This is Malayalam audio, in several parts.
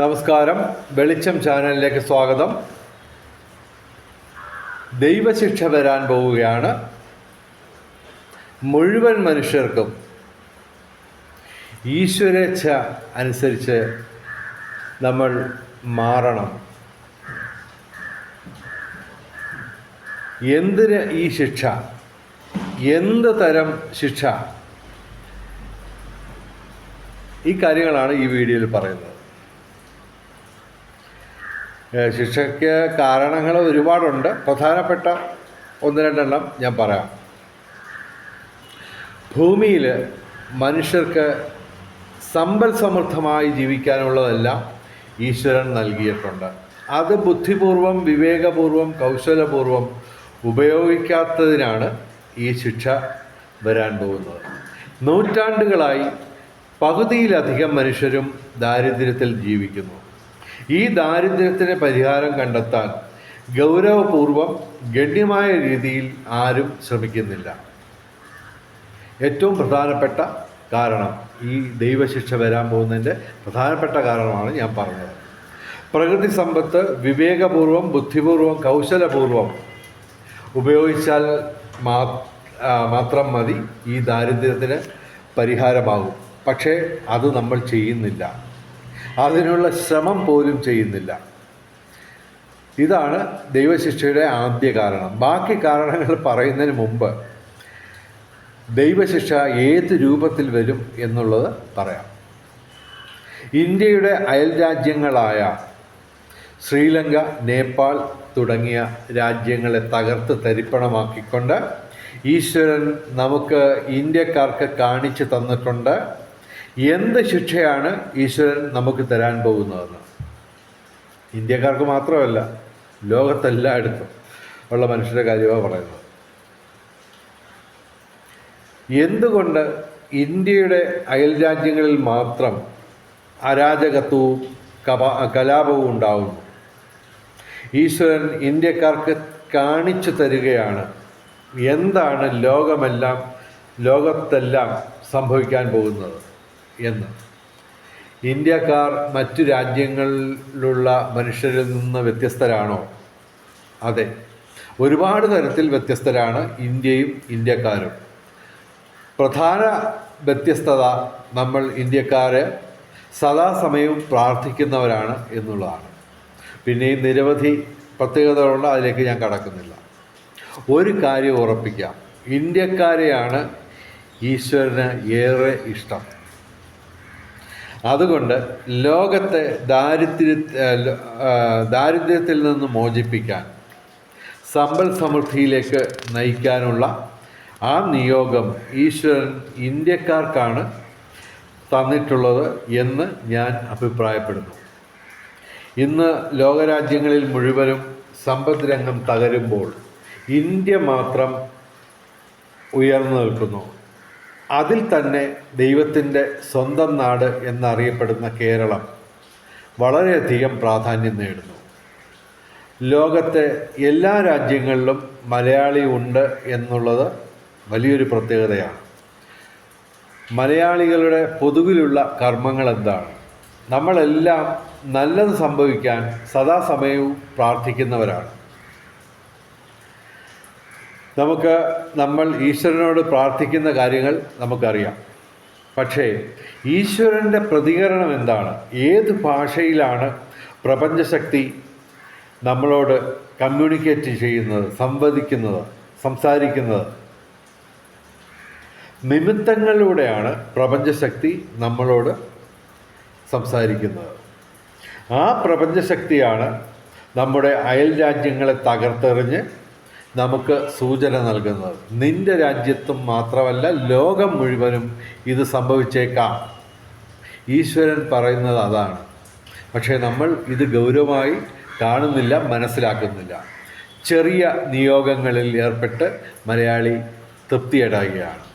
നമസ്കാരം. വെളിച്ചം ചാനലിലേക്ക് സ്വാഗതം. ദൈവശിക്ഷ വരാൻ പോവുകയാണ്. മുഴുവൻ മനുഷ്യർക്കും ഈശ്വരേച്ഛ അനുസരിച്ച് നമ്മൾ മാറണം. എന്തിന് ഈ ശിക്ഷ? എന്ത് തരം ശിക്ഷ? ഈ കാര്യങ്ങളാണ് ഈ വീഡിയോയിൽ പറയുന്നത്. ശിക്ഷയ്ക്ക് കാരണങ്ങൾ ഒരുപാടുണ്ട്. പ്രധാനപ്പെട്ട ഒന്ന് രണ്ടെണ്ണം ഞാൻ പറയാം. ഭൂമിയിൽ മനുഷ്യർക്ക് സമ്പൽ സമൃദ്ധമായി ജീവിക്കാനുള്ളതെല്ലാം ഈശ്വരൻ നൽകിയിട്ടുണ്ട്. അത് ബുദ്ധിപൂർവം വിവേകപൂർവം കൗശലപൂർവം ഉപയോഗിക്കാത്തതിനാണ് ഈ ശിക്ഷ വരാൻ പോകുന്നത്. നൂറ്റാണ്ടുകളായി പകുതിയിലധികം മനുഷ്യരും ദാരിദ്ര്യത്തിൽ ജീവിക്കുന്നു. ഈ ദാരിദ്ര്യത്തിന് പരിഹാരം കണ്ടെത്താൻ ഗൗരവപൂർവം ഗണ്യമായ രീതിയിൽ ആരും ശ്രമിക്കുന്നില്ല. ഏറ്റവും പ്രധാനപ്പെട്ട കാരണം ഈ ദൈവശിക്ഷ വരാൻ പോകുന്നതിന്റെ പ്രധാനപ്പെട്ട കാരണമാണ് ഞാൻ പറഞ്ഞത്. പ്രകൃതി സമ്പത്ത് വിവേകപൂർവം ബുദ്ധിപൂർവം കൗശലപൂർവം ഉപയോഗിച്ചാൽ മാത്രം മതി ഈ ദാരിദ്ര്യത്തിന് പരിഹാരമാകും. പക്ഷേ അത് നമ്മൾ ചെയ്യുന്നില്ല. അതിനുള്ള ശ്രമം പോലും ചെയ്യുന്നില്ല. ഇതാണ് ദൈവശിക്ഷയുടെ ആദ്യ കാരണം. ബാക്കി കാരണങ്ങൾ പറയുന്നതിന് മുമ്പ് ദൈവശിക്ഷ ഏത് രൂപത്തിൽ വരും എന്നുള്ളത് പറയാം. ഇന്ത്യയുടെ അയൽ രാജ്യങ്ങളായ ശ്രീലങ്ക നേപ്പാൾ തുടങ്ങിയ രാജ്യങ്ങളെ തകർത്ത് തരിപ്പണമാക്കിക്കൊണ്ട് ഈശ്വരൻ നമുക്ക് ഇന്ത്യക്കാർക്ക് കാണിച്ചു തന്നിട്ടുണ്ട്. എന്ത് ശിക്ഷയാണ് ഈശ്വരൻ നമുക്ക് തരാൻ പോകുന്നതെന്ന്? ഇന്ത്യക്കാർക്ക് മാത്രമല്ല ലോകത്തെല്ലായിടത്തും ഉള്ള മനുഷ്യരുടെ കാര്യമാണ് പറയുന്നത്. എന്തുകൊണ്ട് ഇന്ത്യയുടെ അയൽ രാജ്യങ്ങളിൽ മാത്രം അരാജകത്വവും കപ കലാപവും ഉണ്ടാവുന്നു? ഈശ്വരൻ ഇന്ത്യക്കാർക്ക് കാണിച്ചു തരികയാണ് എന്താണ് ലോകമെല്ലാം ലോകത്തെല്ലാം സംഭവിക്കാൻ പോകുന്നത്? എന്ന്. ഇന്ത്യക്കാർ മറ്റു രാജ്യങ്ങളിലുള്ള മനുഷ്യരിൽ നിന്ന് വ്യത്യസ്തരാണോ? അതെ. ഒരുപാട് തരത്തിൽ വ്യത്യസ്തരാണ് ഇന്ത്യയും ഇന്ത്യക്കാരും. പ്രധാന വ്യത്യസ്തത നമ്മൾ ഇന്ത്യക്കാര് സദാസമയവും പ്രാർത്ഥിക്കുന്നവരാണ് എന്നുള്ളതാണ്. പിന്നെയും നിരവധി പ്രത്യേകതകളുണ്ട് അതിലേക്ക് ഞാൻ കടക്കുന്നില്ല. ഒരു കാര്യം ഉറപ്പിക്കാം. ഇന്ത്യക്കാരെയാണ് ഈശ്വരന് ഏറെ ഇഷ്ടം. അതുകൊണ്ട് ലോകത്തെ ദാരിദ്ര്യ ദാരിദ്ര്യത്തിൽ നിന്ന് മോചിപ്പിക്കാൻ സമ്പൽ സമൃദ്ധിയിലേക്ക് നയിക്കാനുള്ള ആ നിയോഗം ഈശ്വരൻ ഇന്ത്യക്കാർക്കാണ് തന്നിട്ടുള്ളത് എന്ന് ഞാൻ അഭിപ്രായപ്പെടുന്നു. ഇന്ന് ലോകരാജ്യങ്ങളിൽ മുഴുവനും സമ്പദ് രംഗം തകരുമ്പോൾ ഇന്ത്യ മാത്രം ഉയർന്നു നിൽക്കുന്നു. അതിൽ തന്നെ ദൈവത്തിന്റെ സ്വന്തം നാട് എന്നറിയപ്പെടുന്ന കേരളം വളരെയധികം പ്രാധാന്യം നേടുന്നു. ലോകത്തെ എല്ലാ രാജ്യങ്ങളിലും മലയാളി ഉണ്ട് എന്നുള്ളത് വലിയൊരു പ്രത്യേകതയാണ്. മലയാളികളുടെ പൊതുവിലുള്ള കർമ്മങ്ങൾ എന്താണ്? നമ്മളെല്ലാം നല്ലത് സംഭവിക്കാൻ സദാസമയവും പ്രാർത്ഥിക്കുന്നവരാണ്. നമുക്ക് നമ്മൾ ഈശ്വരനോട് പ്രാർത്ഥിക്കുന്ന കാര്യങ്ങൾ നമുക്കറിയാം. പക്ഷേ ഈശ്വരന്റെ പ്രതികരണം എന്താണ്? ഏത് ഭാഷയിലാണ് പ്രപഞ്ചശക്തി നമ്മളോട് കമ്മ്യൂണിക്കേറ്റ് ചെയ്യുന്നത് സംവദിക്കുന്നത് സംസാരിക്കുന്നത്? നിമിത്തങ്ങളിലൂടെയാണ് പ്രപഞ്ചശക്തി നമ്മളോട് സംസാരിക്കുന്നത്. ആ പ്രപഞ്ചശക്തിയാണ് നമ്മുടെ അയൽ രാജ്യങ്ങളെ തകർത്തെറിഞ്ഞ് നമുക്ക് സൂചന നൽകുന്നത്. നിന്റെ രാജ്യത്തും മാത്രമല്ല ലോകം മുഴുവനും ഇത് സംഭവിച്ചേക്കാം. ഈശ്വരൻ പറയുന്നത് അതാണ്. പക്ഷേ നമ്മൾ ഇത് ഗൗരവമായി കാണുന്നില്ല മനസ്സിലാക്കുന്നില്ല. ചെറിയ നിയോഗങ്ങളിൽ ഏർപ്പെട്ട് മലയാളി തൃപ്തിയടയുകയാണ്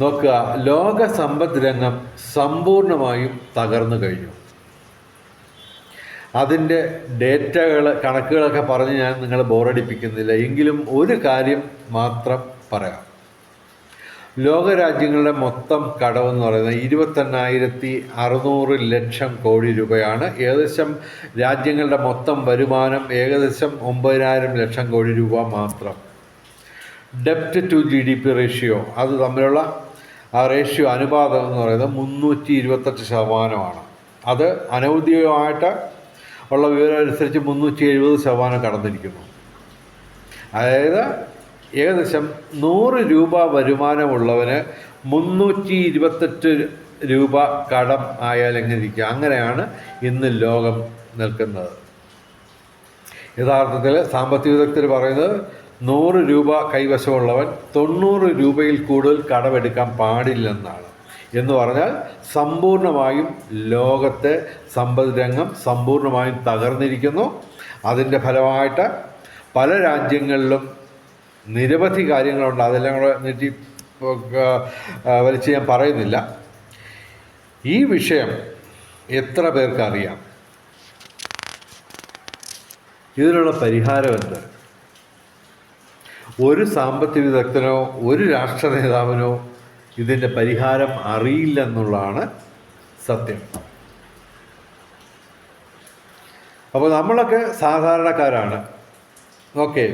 നോക്കുക ലോക സമ്പദ് രംഗം സമ്പൂർണമായും തകർന്നു കഴിഞ്ഞു. അതിന്റെ ഡേറ്റകൾ കണക്കുകളൊക്കെ പറഞ്ഞ് ഞാൻ നിങ്ങളെ ബോറടിപ്പിക്കുന്നില്ല. എങ്കിലും ഒരു കാര്യം മാത്രം പറയാം. ലോകരാജ്യങ്ങളുടെ മൊത്തം കടമെന്ന് പറയുന്നത് ഇരുപത്തെണ്ണായിരത്തി അറുന്നൂറ് ലക്ഷം കോടി രൂപയാണ്. ഏകദേശം രാജ്യങ്ങളുടെ മൊത്തം വരുമാനം ഏകദേശം ഒമ്പതിനായിരം ലക്ഷം കോടി രൂപ മാത്രം. ഡെപ്റ്റ് to G D P ratio അത് തമ്മിലുള്ള ആ റേഷ്യോ അനുപാതം എന്ന് പറയുന്നത് മുന്നൂറ്റി ഇരുപത്തെട്ട് ശതമാനമാണ്. അത് അനൗദ്യോഗികമായിട്ട് ഉള്ള വിവരം അനുസരിച്ച് മുന്നൂറ്റി എഴുപത് ശതമാനം കടന്നിരിക്കുന്നു. അതായത് ഏകദേശം നൂറ് രൂപ വരുമാനമുള്ളവന് മുന്നൂറ്റി ഇരുപത്തെട്ട് രൂപ കടം ആയാൽ എങ്ങനെ ഇരിക്കുക അങ്ങനെയാണ് ഇന്ന് ലോകം നിൽക്കുന്നത്. യഥാർത്ഥത്തിൽ സാമ്പത്തിക വിദഗ്ധർ പറയുന്നത് നൂറ് രൂപ കൈവശമുള്ളവൻ തൊണ്ണൂറ് രൂപയിൽ കൂടുതൽ കടമെടുക്കാൻ പാടില്ലെന്നാണ്. എന്ന് പറഞ്ഞാൽ സമ്പൂർണമായും ലോകത്തെ സമ്പദ് രംഗം സമ്പൂർണമായും തകർന്നിരിക്കുന്നു. അതിന്റെ ഫലമായിട്ട് പല രാജ്യങ്ങളിലും നിരവധി കാര്യങ്ങളുണ്ട്. അതെല്ലാം കൂടെ നീട്ടി വലിച്ച് ഞാൻ പറയുന്നില്ല. ഈ വിഷയം എത്ര പേർക്കറിയാം ഇതിനുള്ള പരിഹാരം എന്ത്? ഒരു സാമ്പത്തിക വിദഗ്ധനോ ഒരു രാഷ്ട്ര നേതാവിനോ ഇതിന്റെ പരിഹാരം അറിയില്ലെന്നുള്ളതാണ് സത്യം. അപ്പോൾ നമ്മളൊക്കെ സാധാരണക്കാരാണ്. ഓക്കെ.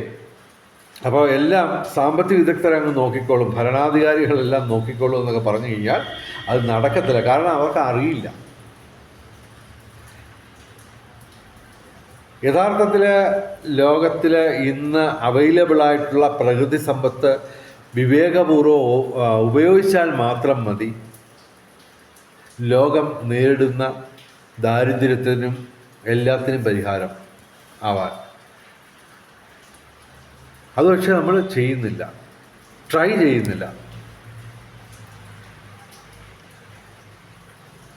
അപ്പോൾ എല്ലാം സാമ്പത്തിക വിദഗ്ധരങ്ങ് നോക്കിക്കോളും ഭരണാധികാരികളെല്ലാം നോക്കിക്കോളും എന്നൊക്കെ പറഞ്ഞു കഴിഞ്ഞാൽ അത് നടക്കത്തില്ല. കാരണം അവർക്ക് അറിയില്ല. യഥാർത്ഥത്തിൽ ലോകത്തിൽ ഇന്ന് അവൈലബിൾ ആയിട്ടുള്ള പ്രകൃതി സമ്പത്ത് വിവേകപൂർവം ഉപയോഗിച്ചാൽ മാത്രം മതി. ലോകം നേരിടുന്ന ദാരിദ്ര്യത്തിനും എല്ലാത്തിനും പരിഹാരം ആവാൻ. അത് പക്ഷെ നമ്മൾ ചെയ്യുന്നില്ല. ട്രൈ ചെയ്യുന്നില്ല.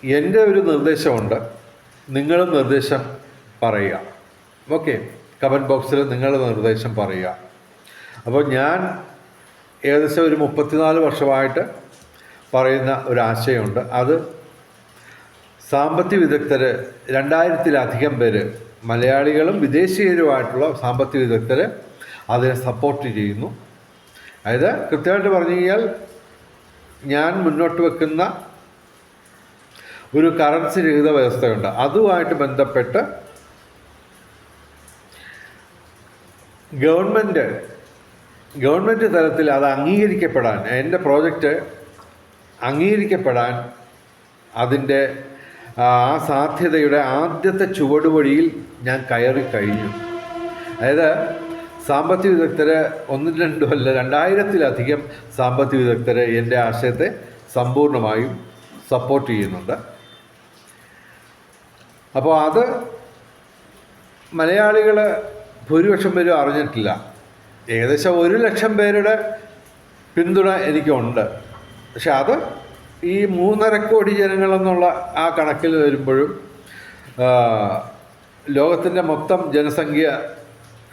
എന്റെ ഒരു നിർദ്ദേശമുണ്ട്. നിങ്ങളും നിർദ്ദേശം പറയുക. ഓക്കെ. കമന്റ് ബോക്സിൽ നിങ്ങളുടെ നിർദ്ദേശം പറയുക. അപ്പോൾ ഞാൻ ഏകദേശം ഒരു മുപ്പത്തിനാല് വർഷമായിട്ട് പറയുന്ന ഒരാശയമുണ്ട്. അത് സാമ്പത്തിക വിദഗ്ധർ രണ്ടായിരത്തിലധികം പേര് മലയാളികളും വിദേശീയരുമായിട്ടുള്ള സാമ്പത്തിക വിദഗ്ധർ അതിനെ സപ്പോർട്ട് ചെയ്യുന്നു. അതായത് കൃത്യമായിട്ട് പറഞ്ഞു കഴിഞ്ഞാൽ ഞാൻ മുന്നോട്ട് വെക്കുന്ന ഒരു കറൻസി രഹിത വ്യവസ്ഥയുണ്ട്. അതുമായിട്ട് ബന്ധപ്പെട്ട് ഗവൺമെന്റ് ഗവൺമെന്റ് തലത്തിൽ അത് അംഗീകരിക്കപ്പെടാൻ എന്റെ പ്രോജക്റ്റ് അംഗീകരിക്കപ്പെടാൻ അതിന്റെ ആ സാധ്യതയുടെ ആദ്യത്തെ ചുവടുവഴിയിൽ ഞാൻ കയറി കഴിഞ്ഞു. അതായത് സാമ്പത്തിക വിദഗ്ധര് ഒന്നും രണ്ടും അല്ല രണ്ടായിരത്തിലധികം സാമ്പത്തിക വിദഗ്ധര് എന്റെ ആശയത്തെ സമ്പൂർണമായും സപ്പോർട്ട് ചെയ്യുന്നുണ്ട്. അപ്പോൾ അത് മലയാളികൾ ഭൂരിപക്ഷം പേരും അറിഞ്ഞിട്ടില്ല. ഏകദേശം ഒരു ലക്ഷം പേരുടെ പിന്തുണ എനിക്കുണ്ട്. പക്ഷെ അത് ഈ മൂന്നര കോടി ജനങ്ങളെന്നുള്ള ആ കണക്കിൽ വരുമ്പോഴും ലോകത്തിന്റെ മൊത്തം ജനസംഖ്യ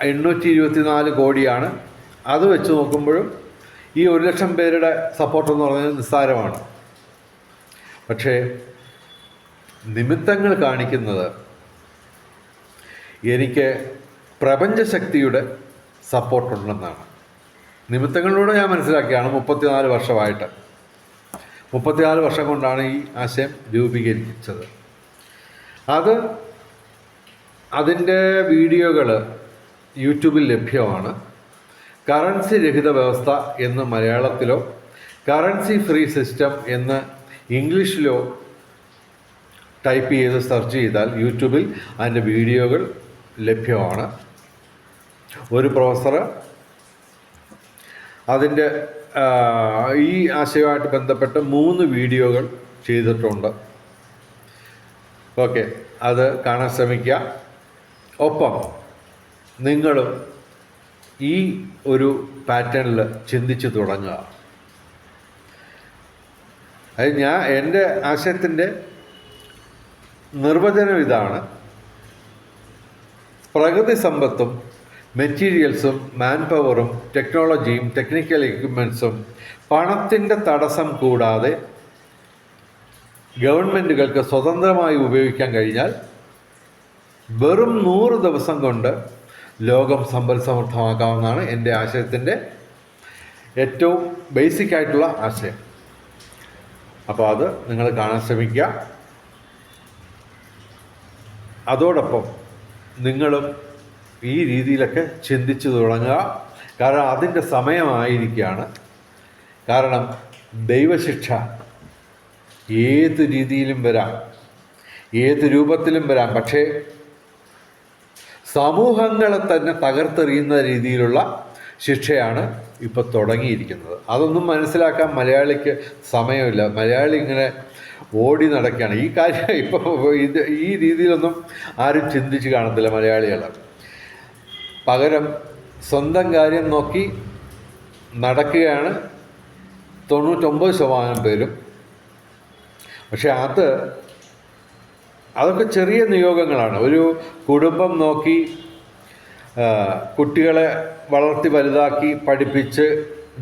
എണ്ണൂറ്റി ഇരുപത്തിനാല് കോടിയാണ്. അത് വെച്ച് നോക്കുമ്പോഴും ഈ ഒരു ലക്ഷം പേരുടെ സപ്പോർട്ട് എന്ന് പറയുന്നത് നിസ്സാരമാണ്. പക്ഷേ നിമിത്തങ്ങൾ കാണിക്കുന്നത് എനിക്ക് പ്രപഞ്ചശക്തിയുടെ സപ്പോർട്ടുണ്ടെന്നാണ്. നിമിത്തങ്ങളിലൂടെ ഞാൻ മനസ്സിലാക്കിയാണ് മുപ്പത്തിനാല് വർഷമായിട്ട്. മുപ്പത്തിനാല് വർഷം കൊണ്ടാണ് ഈ ആശയം രൂപീകരിച്ചത്. അത് അതിന്റെ വീഡിയോകൾ യൂട്യൂബിൽ ലഭ്യമാണ്. കറൻസി രഹിത വ്യവസ്ഥ എന്ന് മലയാളത്തിലോ കറൻസി ഫ്രീ സിസ്റ്റം എന്ന് ഇംഗ്ലീഷിലോ ടൈപ്പ് ചെയ്ത് സെർച്ച് ചെയ്താൽ യൂട്യൂബിൽ അതിന്റെ വീഡിയോകൾ ലഭ്യമാണ്. ഒരു പ്രൊഫസർ അതിന്റെ ഈ ആശയവുമായിട്ട് ബന്ധപ്പെട്ട് മൂന്ന് വീഡിയോകൾ ചെയ്തിട്ടുണ്ട്. ഓക്കെ അത് കാണാൻ ശ്രമിക്കുക. ഒപ്പം നിങ്ങളും ഈ ഒരു പാറ്റേണിൽ ചിന്തിച്ച് തുടങ്ങുക. അത് ഞാൻ എന്റെ ആശയത്തിന്റെ നിർവചനം ഇതാണ്. പ്രകൃതി സമ്പത്തും മെറ്റീരിയൽസും മാൻ പവറും ടെക്നോളജിയും ടെക്നിക്കൽ എക്യുപ്മെൻസും പണത്തിന്റെ തടസ്സം കൂടാതെ ഗവൺമെന്റുകൾക്ക് സ്വതന്ത്രമായി ഉപയോഗിക്കാൻ കഴിഞ്ഞാൽ വെറും നൂറ് ദിവസം കൊണ്ട് ലോകം സമ്പൽ സമൃദ്ധമാക്കാവുന്നതാണ് എന്റെ ആശയത്തിന്റെ ഏറ്റവും ബേസിക് ആയിട്ടുള്ള ആശയം. അപ്പോൾ അത് നിങ്ങൾ കാണാൻ ശ്രമിക്കുക. അതോടൊപ്പം നിങ്ങളും ഈ രീതിയിലൊക്കെ ചിന്തിച്ചു തുടങ്ങുക. കാരണം അതിന്റെ സമയമായിരിക്കുകയാണ്. കാരണം ദൈവശിക്ഷ ഏത് രീതിയിലും വരാം. ഏത് രൂപത്തിലും വരാം. പക്ഷേ സമൂഹങ്ങളെ തന്നെ തകർത്തെറിയുന്ന രീതിയിലുള്ള ശിക്ഷയാണ് ഇപ്പോൾ തുടങ്ങിയിരിക്കുന്നത്. അതൊന്നും മനസ്സിലാക്കാൻ മലയാളിക്ക് സമയമില്ല. മലയാളി ഇങ്ങനെ ഓടി നടക്കുകയാണ്. ഈ കാര്യം ഇപ്പോൾ ഇത് ഈ രീതിയിലൊന്നും ആരും ചിന്തിച്ച് കാണത്തില്ല മലയാളികൾ പകരം സ്വന്തം കാര്യം നോക്കി നടക്കുകയാണ്. തൊണ്ണൂറ്റൊമ്പത് ശതമാനം പേരും. പക്ഷെ അത് അതൊക്കെ ചെറിയ നിയോഗങ്ങളാണ്. ഒരു കുടുംബം നോക്കി കുട്ടികളെ വളർത്തി വലുതാക്കി പഠിപ്പിച്ച്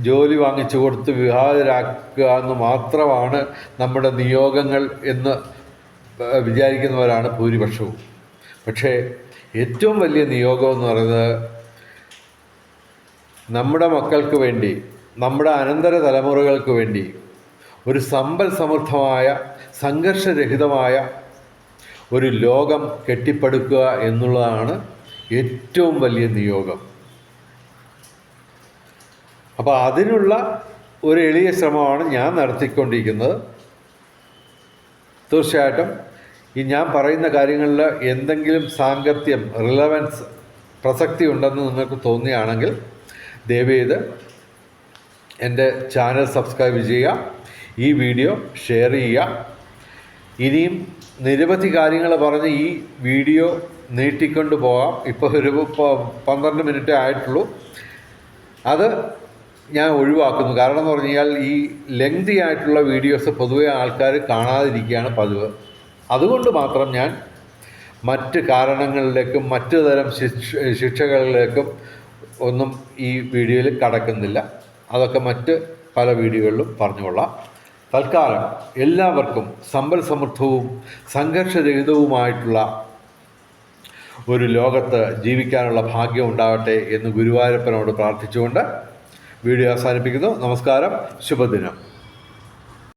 ജോലി വാങ്ങിച്ചു കൊടുത്ത് വിവാഹിതരാക്കുക എന്ന് മാത്രമാണ് നമ്മുടെ നിയോഗങ്ങൾ എന്ന് വിചാരിക്കുന്നവരാണ് ഭൂരിപക്ഷവും. പക്ഷേ ഏറ്റവും വലിയ നിയോഗം എന്ന് പറയുന്നത് നമ്മുടെ മക്കൾക്ക് വേണ്ടി നമ്മുടെ അനന്തര തലമുറകൾക്ക് വേണ്ടി ഒരു സമ്പൽ സമൃദ്ധമായ സംഘർഷരഹിതമായ ഒരു ലോകം കെട്ടിപ്പടുക്കുക എന്നുള്ളതാണ് ഏറ്റവും വലിയ നിയോഗം. അപ്പോൾ അതിനുള്ള ഒരു എളിയ ശ്രമമാണ് ഞാൻ നടത്തിക്കൊണ്ടിരിക്കുന്നത്. തീർച്ചയായിട്ടും ഈ ഞാൻ പറയുന്ന കാര്യങ്ങളിൽ എന്തെങ്കിലും സാങ്കത്യം റിലവൻസ് പ്രസക്തി ഉണ്ടെന്ന് നിങ്ങൾക്ക് തോന്നുകയാണെങ്കിൽ ദയവേത് എന്റെ ചാനൽ സബ്സ്ക്രൈബ് ചെയ്യുക ഈ വീഡിയോ ഷെയർ ചെയ്യുക. ഇനിയും നിരവധി കാര്യങ്ങൾ പറഞ്ഞ് ഈ വീഡിയോ നീട്ടിക്കൊണ്ട് പോകാം. ഇപ്പോൾ ഒരു പന്ത്രണ്ട് മിനിറ്റേ ആയിട്ടുള്ളൂ. അത് ഞാൻ ഒഴിവാക്കുന്നു. കാരണം എന്ന് പറഞ്ഞു കഴിഞ്ഞാൽ ഈ ലെങ്തി ആയിട്ടുള്ള വീഡിയോസ് പൊതുവെ ആൾക്കാർ കാണാതിരിക്കുകയാണ് പതിവ്. അതുകൊണ്ട് മാത്രം ഞാൻ മറ്റ് കാരണങ്ങളിലേക്കും മറ്റു തരം ശിക്ഷ ശിക്ഷകളിലേക്കും ഒന്നും ഈ വീഡിയോയിൽ കടക്കുന്നില്ല. അതൊക്കെ മറ്റ് പല വീഡിയോകളിലും പറഞ്ഞുകൊള്ളാം. തൽക്കാലം എല്ലാവർക്കും സമ്പൽ സമൃദ്ധവും സംഘർഷരഹിതവുമായിട്ടുള്ള ഒരു ലോകത്ത് ജീവിക്കാനുള്ള ഭാഗ്യം ഉണ്ടാവട്ടെ എന്ന് ഗുരുവായൂരപ്പനോട് പ്രാർത്ഥിച്ചുകൊണ്ട് വീഡിയോ അവസാനിപ്പിക്കുന്നു. നമസ്കാരം. ശുഭദിനം.